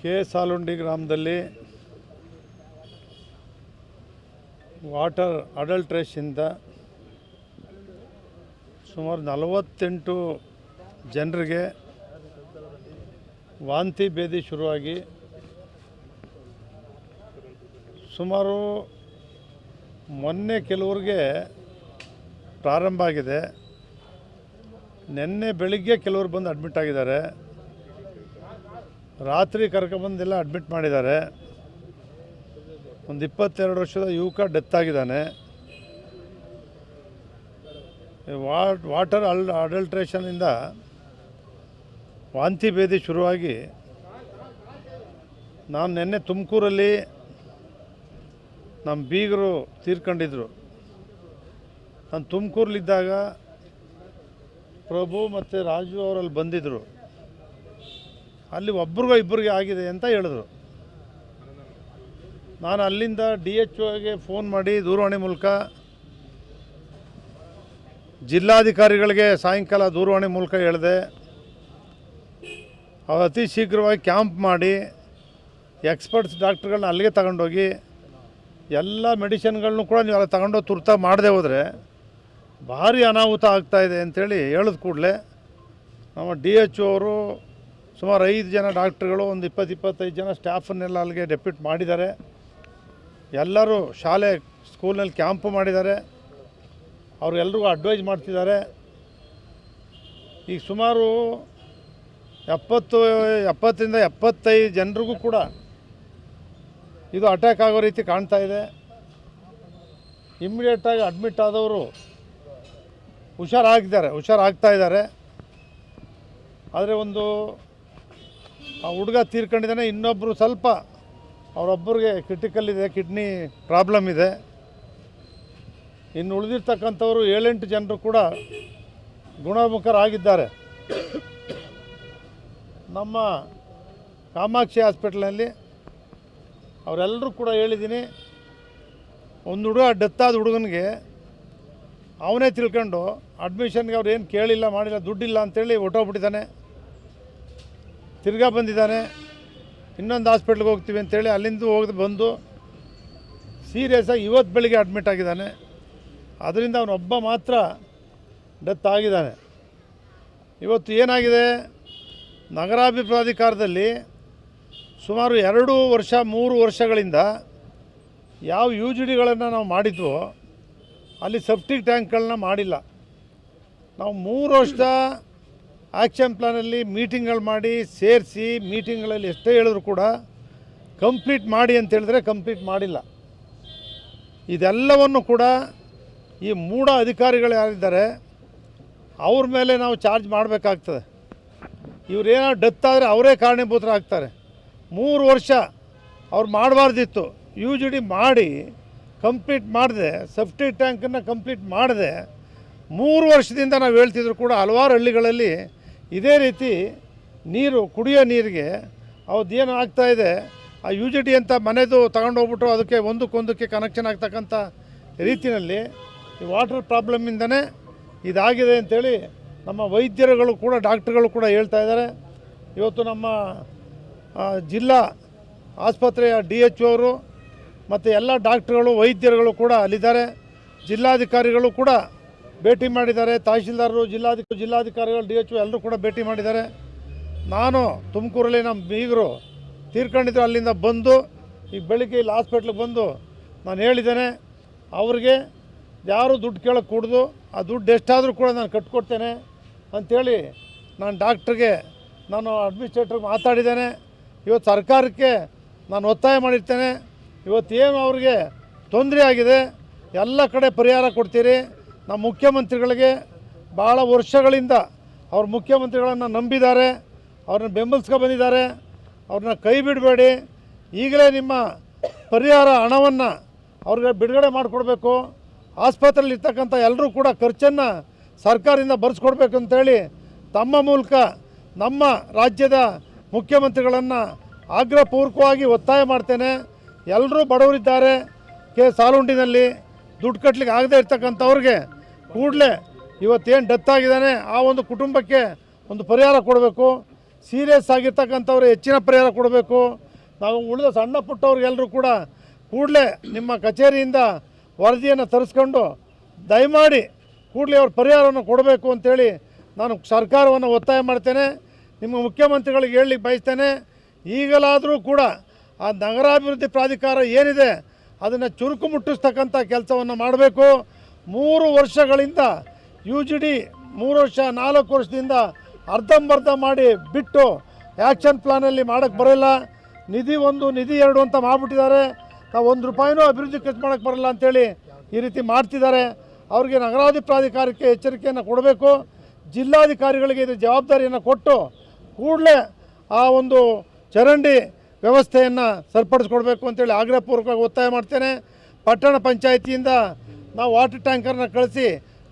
K ಸಾಲುಂಡಿ ಗ್ರಾಮದಲ್ಲಿ water ಅಡಲ್ಟ್ರೇಷಿಂದ ಸುಮಾರು ನಲವತ್ತೆಂಟು ಜನರಿಗೆ ವಾಂತಿ ಭೇದಿ ಶುರುವಾಗಿ ಸುಮಾರು ಮೊನ್ನೆ ಕೆಲವ್ರಿಗೆ ಪ್ರಾರಂಭ ಆಗಿದೆ. ನಿನ್ನೆ ಬೆಳಿಗ್ಗೆ ಕೆಲವರು ಬಂದು ಅಡ್ಮಿಟ್ ಆಗಿದ್ದಾರೆ. ರಾತ್ರಿ ಕರ್ಕೊಂಬಂದೆಲ್ಲ ಅಡ್ಮಿಟ್ ಮಾಡಿದ್ದಾರೆ. ಒಂದು ಇಪ್ಪತ್ತೆರಡು ವರ್ಷದ ಯುವಕ ಡೆತ್ ಆಗಿದ್ದಾನೆ. ವಾಟ್ ವಾಟರ್ ಅಲ್ ಅಡಲ್ಟ್ರೇಷನಿಂದ ವಾಂತಿ ಭೇದಿ ಶುರುವಾಗಿ ನಾನು ನಿನ್ನೆ ತುಮಕೂರಲ್ಲಿ ನಮ್ಮ ಬೀಗರು ತೀರ್ಕೊಂಡಿದ್ರು. ನಾನು ತುಮಕೂರಲ್ಲಿದ್ದಾಗ ಪ್ರಭು ಮತ್ತು ರಾಜು ಅವರಲ್ಲಿ ಬಂದಿದ್ದರು ಅಲ್ಲಿ ಒಬ್ರಿಗೋ ಇಬ್ಬರಿಗೆ ಆಗಿದೆ ಅಂತ ಹೇಳಿದ್ರು. ನಾನು ಅಲ್ಲಿಂದ ಡಿ ಎಚ್ ಒಗೆ ಫೋನ್ ಮಾಡಿ ದೂರವಾಣಿ ಮೂಲಕ ಜಿಲ್ಲಾಧಿಕಾರಿಗಳಿಗೆ ಸಾಯಂಕಾಲ ದೂರವಾಣಿ ಮೂಲಕ ಹೇಳಿದೆ. ಅವ್ರು ಅತಿ ಶೀಘ್ರವಾಗಿ ಕ್ಯಾಂಪ್ ಮಾಡಿ ಎಕ್ಸ್ಪರ್ಟ್ಸ್ ಡಾಕ್ಟ್ರುಗಳನ್ನ ಅಲ್ಲಿಗೆ ತಗೊಂಡೋಗಿ ಎಲ್ಲ ಮೆಡಿಸಿನ್ಗಳನ್ನೂ ಕೂಡ ನೀವು ಅಲ್ಲಿ ತಗೊಂಡೋಗಿ ತುರ್ತ ಮಾಡದೆ ಹೋದರೆ ಭಾರಿ ಅನಾಹುತ ಆಗ್ತಾಯಿದೆ ಅಂಥೇಳಿ ಹೇಳಿದ ಕೂಡಲೇ ನಮ್ಮ ಡಿ ಎಚ್ ಅವರು ಸುಮಾರು ಐದು ಜನ ಡಾಕ್ಟ್ರುಗಳು, ಒಂದು ಇಪ್ಪತ್ತು, ಇಪ್ಪತ್ತೈದು ಜನ ಸ್ಟಾಫನ್ನೆಲ್ಲ ಅಲ್ಲಿಗೆ ಡೆಪ್ಯೂಟ್ ಮಾಡಿದ್ದಾರೆ. ಎಲ್ಲರೂ ಶಾಲೆ ಸ್ಕೂಲ್ನಲ್ಲಿ ಕ್ಯಾಂಪು ಮಾಡಿದ್ದಾರೆ. ಅವ್ರಿಗೆಲ್ರಿಗೂ ಅಡ್ವೈಸ್ ಮಾಡ್ತಿದ್ದಾರೆ. ಈಗ ಸುಮಾರು ಎಪ್ಪತ್ತು, ಎಪ್ಪತ್ತರಿಂದ ಎಪ್ಪತ್ತೈದು ಜನರಿಗೂ ಕೂಡ ಇದು ಅಟ್ಯಾಕ್ ಆಗೋ ರೀತಿ ಕಾಣ್ತಾ ಇದೆ. ಇಮ್ಮಿಡಿಯೇಟಾಗಿ ಅಡ್ಮಿಟ್ ಆದವರು ಹುಷಾರಾಗಿದ್ದಾರೆ, ಹುಷಾರಾಗ್ತಾ ಇದ್ದಾರೆ. ಆದರೆ ಒಂದು ಆ ಹುಡುಗ ತೀರ್ಕೊಂಡಿದ್ದಾನೆ ಇನ್ನೊಬ್ಬರು ಸ್ವಲ್ಪ ಅವರೊಬ್ಬರಿಗೆ ಕ್ರಿಟಿಕಲ್ ಇದೆ ಕಿಡ್ನಿ ಪ್ರಾಬ್ಲಮ್ ಇದೆ. ಇನ್ನು ಉಳಿದಿರ್ತಕ್ಕಂಥವರು ಏಳೆಂಟು ಜನರು ಕೂಡ ಗುಣಮುಖರಾಗಿದ್ದಾರೆ. ನಮ್ಮ ಕಾಮಾಕ್ಷಿ ಹಾಸ್ಪಿಟ್ಲಲ್ಲಿ ಅವರೆಲ್ಲರೂ ಕೂಡ ಹೇಳಿದ್ದೀನಿ, ಒಂದು ಹುಡುಗ ಡೆತ್ ಆದ ಹುಡುಗನಿಗೆ ಅವನೇ ತಿಳ್ಕೊಂಡು ಅಡ್ಮಿಷನ್ಗೆ ಅವ್ರು ಏನು ಕೇಳಿಲ್ಲ, ಮಾಡಿಲ್ಲ, ದುಡ್ಡಿಲ್ಲ ಅಂತೇಳಿ ಹೊಟ್ಟೋಗ್ಬಿಟ್ಟಿದ್ದಾನೆ ತಿರ್ಗಾ ಬಂದಿದ್ದಾನೆ. ಇನ್ನೊಂದು ಹಾಸ್ಪಿಟ್ಲಿಗೆ ಹೋಗ್ತೀವಿ ಅಂತೇಳಿ ಅಲ್ಲಿಂದ ಹೋಗಿ ಬಂದು ಸೀರಿಯಸ್ಸಾಗಿ ಇವತ್ತು ಬೆಳಿಗ್ಗೆ ಅಡ್ಮಿಟ್ ಆಗಿದ್ದಾನೆ. ಅದರಿಂದ ಅವನೊಬ್ಬ ಮಾತ್ರ ಡೆತ್ ಆಗಿದ್ದಾನೆ. ಇವತ್ತು ಏನಾಗಿದೆ? ನಗರಾಭಿಪ್ರಾಧಿಕಾರದಲ್ಲಿ ಸುಮಾರು ಎರಡು ವರ್ಷ, ಮೂರು ವರ್ಷಗಳಿಂದ ಯಾವ ಯು ಜಿ ಡಿಗಳನ್ನು ನಾವು ಮಾಡಿದ್ವೋ, ಅಲ್ಲಿ ಸೆಪ್ಟಿಕ್ ಟ್ಯಾಂಕ್ಗಳನ್ನ ಮಾಡಿಲ್ಲ. ನಾವು ಮೂರು ವರ್ಷದ ಆ್ಯಕ್ಷನ್ ಪ್ಲಾನಲ್ಲಿ ಮೀಟಿಂಗ್ಗಳು ಮಾಡಿ ಸೇರಿಸಿ ಮೀಟಿಂಗ್ಗಳಲ್ಲಿ ಎಷ್ಟೇ ಹೇಳಿದ್ರು ಕೂಡ ಕಂಪ್ಲೀಟ್ ಮಾಡಿ ಅಂತ ಹೇಳಿದ್ರೆ ಕಂಪ್ಲೀಟ್ ಮಾಡಿಲ್ಲ. ಇದೆಲ್ಲವನ್ನು ಕೂಡ ಈ ಮೂಢ ಅಧಿಕಾರಿಗಳು ಯಾರಿದ್ದಾರೆ ಅವ್ರ ಮೇಲೆ ನಾವು ಚಾರ್ಜ್ ಮಾಡಬೇಕಾಗ್ತದೆ. ಇವರೇನೋ ಡೆತ್ ಆದರೆ ಅವರೇ ಕಾರಣೀಭೂತರಾಗ್ತಾರೆ ಮೂರು ವರ್ಷ ಅವ್ರು ಮಾಡಬಾರ್ದಿತ್ತು. ಯು ಜಿ ಡಿ ಮಾಡಿ ಕಂಪ್ಲೀಟ್ ಮಾಡಿದೆ, ಸೆಫ್ಟಿ ಟ್ಯಾಂಕನ್ನು ಕಂಪ್ಲೀಟ್ ಮಾಡಿದೆ, ಮೂರು ವರ್ಷದಿಂದ ನಾವು ಹೇಳ್ತಿದ್ರು ಕೂಡ ಹಲವಾರು ಹಳ್ಳಿಗಳಲ್ಲಿ ಇದೇ ರೀತಿ ನೀರು, ಕುಡಿಯೋ ನೀರಿಗೆ ಅವ್ರದ್ದೇನು ಆಗ್ತಾಯಿದೆ ಆ ಯು ಜಿ ಡಿ ಅಂತ ಮನೆದು ತಗೊಂಡೋಗ್ಬಿಟ್ಟು ಅದಕ್ಕೆ ಒಂದಕ್ಕೊಂದಕ್ಕೆ ಕನೆಕ್ಷನ್ ಆಗ್ತಕ್ಕಂಥ ರೀತಿಯಲ್ಲಿ ಈ ವಾಟರ್ ಪ್ರಾಬ್ಲಮ್ಮಿಂದನೇ ಇದಾಗಿದೆ ಅಂಥೇಳಿ ನಮ್ಮ ವೈದ್ಯರುಗಳು ಕೂಡ, ಡಾಕ್ಟ್ರುಗಳು ಕೂಡ ಹೇಳ್ತಾ ಇದ್ದಾರೆ. ಇವತ್ತು ನಮ್ಮ ಜಿಲ್ಲಾ ಆಸ್ಪತ್ರೆಯ ಡಿ ಎಚ್ ಅವರು ಮತ್ತು ಎಲ್ಲ ಡಾಕ್ಟ್ರುಗಳು, ವೈದ್ಯರುಗಳು ಕೂಡ ಅಲ್ಲಿದ್ದಾರೆ. ಜಿಲ್ಲಾಧಿಕಾರಿಗಳು ಕೂಡ ಭೇಟಿ ಮಾಡಿದ್ದಾರೆ. ತಹಶೀಲ್ದಾರರು ಜಿಲ್ಲಾಧಿಕ ಜಿಲ್ಲಾಧಿಕಾರಿಗಳು, ಡಿ ಎಚ್ ಎಲ್ಲರೂ ಕೂಡ ಭೇಟಿ ಮಾಡಿದ್ದಾರೆ. ನಾನು ತುಮಕೂರಲ್ಲಿ ನಮ್ಮ ಬೀಗರು ತೀರ್ಕೊಂಡಿದ್ರು. ಅಲ್ಲಿಂದ ಬಂದು ಈಗ ಬೆಳಿಗ್ಗೆ ಇಲ್ಲಿ ಹಾಸ್ಪಿಟ್ಲಿಗೆ ಬಂದು ನಾನು ಹೇಳಿದ್ದೇನೆ. ಅವ್ರಿಗೆ ಯಾರು ದುಡ್ಡು ಕೇಳೋಕ್ಕೆ ಕೂಡ್ದು, ಆ ದುಡ್ಡು ಎಷ್ಟಾದರೂ ಕೂಡ ನಾನು ಕಟ್ಕೊಡ್ತೇನೆ ಅಂಥೇಳಿ ನಾನು ಡಾಕ್ಟ್ರಿಗೆ, ನಾನು ಅಡ್ಮಿನಿಸ್ಟ್ರೇಟ್ರಿಗೆ ಮಾತಾಡಿದ್ದೇನೆ. ಇವತ್ತು ಸರ್ಕಾರಕ್ಕೆ ನಾನು ಒತ್ತಾಯ ಮಾಡಿರ್ತೇನೆ. ಇವತ್ತೇನು ಅವ್ರಿಗೆ ತೊಂದರೆ ಆಗಿದೆ, ಎಲ್ಲ ಕಡೆ ಪರಿಹಾರ ಕೊಡ್ತೀರಿ? ನಮ್ಮ ಮುಖ್ಯಮಂತ್ರಿಗಳಿಗೆ ಭಾಳ ವರ್ಷಗಳಿಂದ ಅವ್ರ ಮುಖ್ಯಮಂತ್ರಿಗಳನ್ನು ನಂಬಿದ್ದಾರೆ, ಅವ್ರನ್ನ ಬೆಂಬಲಿಸ್ಕೊ ಬಂದಿದ್ದಾರೆ, ಅವ್ರನ್ನ ಕೈ ಬಿಡಬೇಡಿ. ಈಗಲೇ ನಿಮ್ಮ ಪರಿಹಾರ ಹಣವನ್ನು ಅವ್ರಿಗೆ ಬಿಡುಗಡೆ ಮಾಡಿಕೊಡ್ಬೇಕು. ಆಸ್ಪತ್ರೆಯಲ್ಲಿ ಇರ್ತಕ್ಕಂಥ ಎಲ್ಲರೂ ಕೂಡ ಖರ್ಚನ್ನು ಸರ್ಕಾರದಿಂದ ಭರಿಸ್ಕೊಡ್ಬೇಕು ಅಂತೇಳಿ ತಮ್ಮ ಮೂಲಕ ನಮ್ಮ ರಾಜ್ಯದ ಮುಖ್ಯಮಂತ್ರಿಗಳನ್ನು ಆಗ್ರಹಪೂರ್ವಕವಾಗಿ ಒತ್ತಾಯ ಮಾಡ್ತೇನೆ. ಎಲ್ಲರೂ ಬಡವರಿದ್ದಾರೆ. ಕೆ ಸಾಲುಂಡಿನಲ್ಲಿ ದುಡ್ಡು ಕಟ್ಟಲಿಕ್ಕೆ ಆಗದೇ ಇರ್ತಕ್ಕಂಥವ್ರಿಗೆ ಕೂಡಲೇ ಇವತ್ತೇನು ಡೆತ್ ಆಗಿದ್ದಾನೆ, ಆ ಒಂದು ಕುಟುಂಬಕ್ಕೆ ಒಂದು ಪರಿಹಾರ ಕೊಡಬೇಕು. ಸೀರಿಯಸ್ ಆಗಿರ್ತಕ್ಕಂಥವ್ರು ಹೆಚ್ಚಿನ ಪರಿಹಾರ ಕೊಡಬೇಕು. ನಾವು ಉಳಿದ ಸಣ್ಣ ಪುಟ್ಟವ್ರಿಗೆಲ್ಲರೂ ಕೂಡ ಕೂಡಲೇ ನಿಮ್ಮ ಕಚೇರಿಯಿಂದ ವರದಿಯನ್ನು ತರಿಸ್ಕೊಂಡು ದಯಮಾಡಿ ಕೂಡಲೇ ಅವ್ರ ಪರಿಹಾರವನ್ನು ಕೊಡಬೇಕು ಅಂತೇಳಿ ನಾನು ಸರ್ಕಾರವನ್ನು ಒತ್ತಾಯ ಮಾಡ್ತೇನೆ. ನಿಮ್ಮ ಮುಖ್ಯಮಂತ್ರಿಗಳಿಗೆ ಹೇಳಲಿಕ್ಕೆ ಬಯಸ್ತೇನೆ. ಈಗಲಾದರೂ ಕೂಡ ಆ ನಗರಾಭಿವೃದ್ಧಿ ಪ್ರಾಧಿಕಾರ ಏನಿದೆ, ಅದನ್ನು ಚುರುಕು ಮುಟ್ಟಿಸ್ತಕ್ಕಂಥ ಕೆಲಸವನ್ನು ಮಾಡಬೇಕು. ಮೂರು ವರ್ಷಗಳಿಂದ ಯು ಜಿ ಡಿ ಮೂರು ವರ್ಷ, ನಾಲ್ಕು ವರ್ಷದಿಂದ ಅರ್ಧಂಬರ್ಧ ಮಾಡಿ ಬಿಟ್ಟು ಆ್ಯಕ್ಷನ್ ಪ್ಲಾನಲ್ಲಿ ಮಾಡೋಕ್ಕೆ ಬರೋಲ್ಲ. ನಿಧಿ ಒಂದು, ನಿಧಿ ಎರಡು ಅಂತ ಮಾಡಿಬಿಟ್ಟಿದ್ದಾರೆ. ನಾವು ಒಂದು ರೂಪಾಯಿನೂ ಅಭಿವೃದ್ಧಿ ಖರ್ಚು ಮಾಡೋಕ್ಕೆ ಬರಲ್ಲ ಅಂತೇಳಿ ಈ ರೀತಿ ಮಾಡ್ತಿದ್ದಾರೆ. ಅವ್ರಿಗೆ ನಗರಾಧಿ ಪ್ರಾಧಿಕಾರಕ್ಕೆ ಎಚ್ಚರಿಕೆಯನ್ನು ಕೊಡಬೇಕು. ಜಿಲ್ಲಾಧಿಕಾರಿಗಳಿಗೆ ಇದು ಜವಾಬ್ದಾರಿಯನ್ನು ಕೊಟ್ಟು ಕೂಡಲೇ ಆ ಒಂದು ಚರಂಡಿ ವ್ಯವಸ್ಥೆಯನ್ನು ಸರಿಪಡಿಸ್ಕೊಡ್ಬೇಕು ಅಂತೇಳಿ ಆಗ್ರಹಪೂರ್ವಕವಾಗಿ ಒತ್ತಾಯ ಮಾಡ್ತೇನೆ. ಪಟ್ಟಣ ಪಂಚಾಯಿತಿಯಿಂದ ನಾವು ವಾಟರ್ ಟ್ಯಾಂಕರ್ನ ಕಳಿಸಿ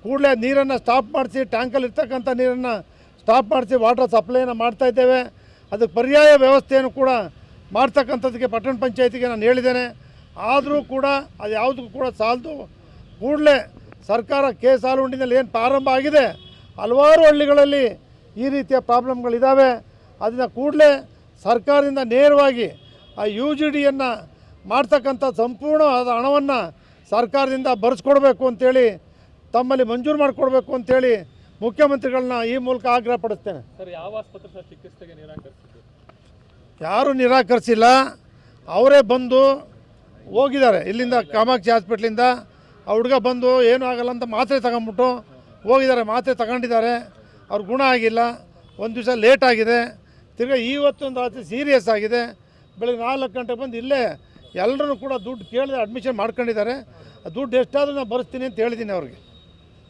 ಕೂಡಲೇ ನೀರನ್ನು ಸ್ಟಾಪ್ ಮಾಡಿಸಿ ಟ್ಯಾಂಕಲ್ಲಿ ಇರ್ತಕ್ಕಂಥ ನೀರನ್ನು ಸ್ಟಾಪ್ ಮಾಡಿಸಿ ವಾಟರ್ ಸಪ್ಲೈನ ಮಾಡ್ತಾ ಇದ್ದೇವೆ. ಅದಕ್ಕೆ ಪರ್ಯಾಯ ವ್ಯವಸ್ಥೆಯನ್ನು ಕೂಡ ಮಾಡ್ತಕ್ಕಂಥದ್ದಕ್ಕೆ ಪಟ್ಟಣ ಪಂಚಾಯತಿಗೆ ನಾನು ಹೇಳಿದ್ದೇನೆ. ಆದರೂ ಕೂಡ ಅದು ಯಾವುದಕ್ಕೂ ಕೂಡ ಸಾಲದು ಕೂಡಲೇ ಸರ್ಕಾರ ಕೆ ಸಾಲುಂಡಿನಲ್ಲಿ ಏನು ಪ್ರಾರಂಭ ಆಗಿದೆ, ಹಲವಾರು ಹಳ್ಳಿಗಳಲ್ಲಿ ಈ ರೀತಿಯ ಪ್ರಾಬ್ಲಮ್ಗಳಿದ್ದಾವೆ ಅದನ್ನು ಕೂಡಲೇ ಸರ್ಕಾರದಿಂದ ನೇರವಾಗಿ ಆ ಯು ಜಿ ಡಿಯನ್ನು ಮಾಡ್ತಕ್ಕಂಥ ಸಂಪೂರ್ಣವಾದ ಹಣವನ್ನು ಸರ್ಕಾರದಿಂದ ಬರೆಸ್ಕೊಡ್ಬೇಕು ಅಂತೇಳಿ ತಮ್ಮಲ್ಲಿ ಮಂಜೂರು ಮಾಡಿಕೊಡ್ಬೇಕು ಅಂತೇಳಿ ಮುಖ್ಯಮಂತ್ರಿಗಳನ್ನ ಈ ಮೂಲಕ ಆಗ್ರಹ ಪಡಿಸ್ತೇನೆ. ಯಾರೂ ನಿರಾಕರಿಸಿಲ್ಲ ಅವರೇ ಬಂದು ಹೋಗಿದ್ದಾರೆ. ಇಲ್ಲಿಂದ ಕಾಮಾಕ್ಷಿ ಹಾಸ್ಪಿಟ್ಲಿಂದ ಆ ಹುಡುಗ ಬಂದು ಏನೂ ಆಗಲ್ಲ ಅಂತ ಮಾತ್ರೆ ತಗೊಂಬಿಟ್ಟು ಹೋಗಿದ್ದಾರೆ. ಮಾತ್ರೆ ತಗೊಂಡಿದ್ದಾರೆ. ಅವ್ರ ಗುಣ ಆಗಿಲ್ಲ. ಒಂದು ದಿವಸ ಲೇಟ್ ಆಗಿದೆ. ತಿರ್ಗಿ ಇವತ್ತೊಂದು ರಾತ್ರಿ ಸೀರಿಯಸ್ ಆಗಿದೆ. ಬೆಳಗ್ಗೆ ನಾಲ್ಕು ಗಂಟೆಗೆ ಬಂದು ಇಲ್ಲೇ ಎಲ್ಲರೂ ಕೂಡ ದುಡ್ಡು ಕೇಳಿದ್ರೆ ಅಡ್ಮಿಷನ್ ಮಾಡ್ಕೊಂಡಿದ್ದಾರೆ. ದುಡ್ಡು ಎಷ್ಟಾದರೂ ನಾನು ಬರೆಸ್ತೀನಿ ಅಂತ ಹೇಳಿದ್ದೀನಿ ಅವ್ರಿಗೆ.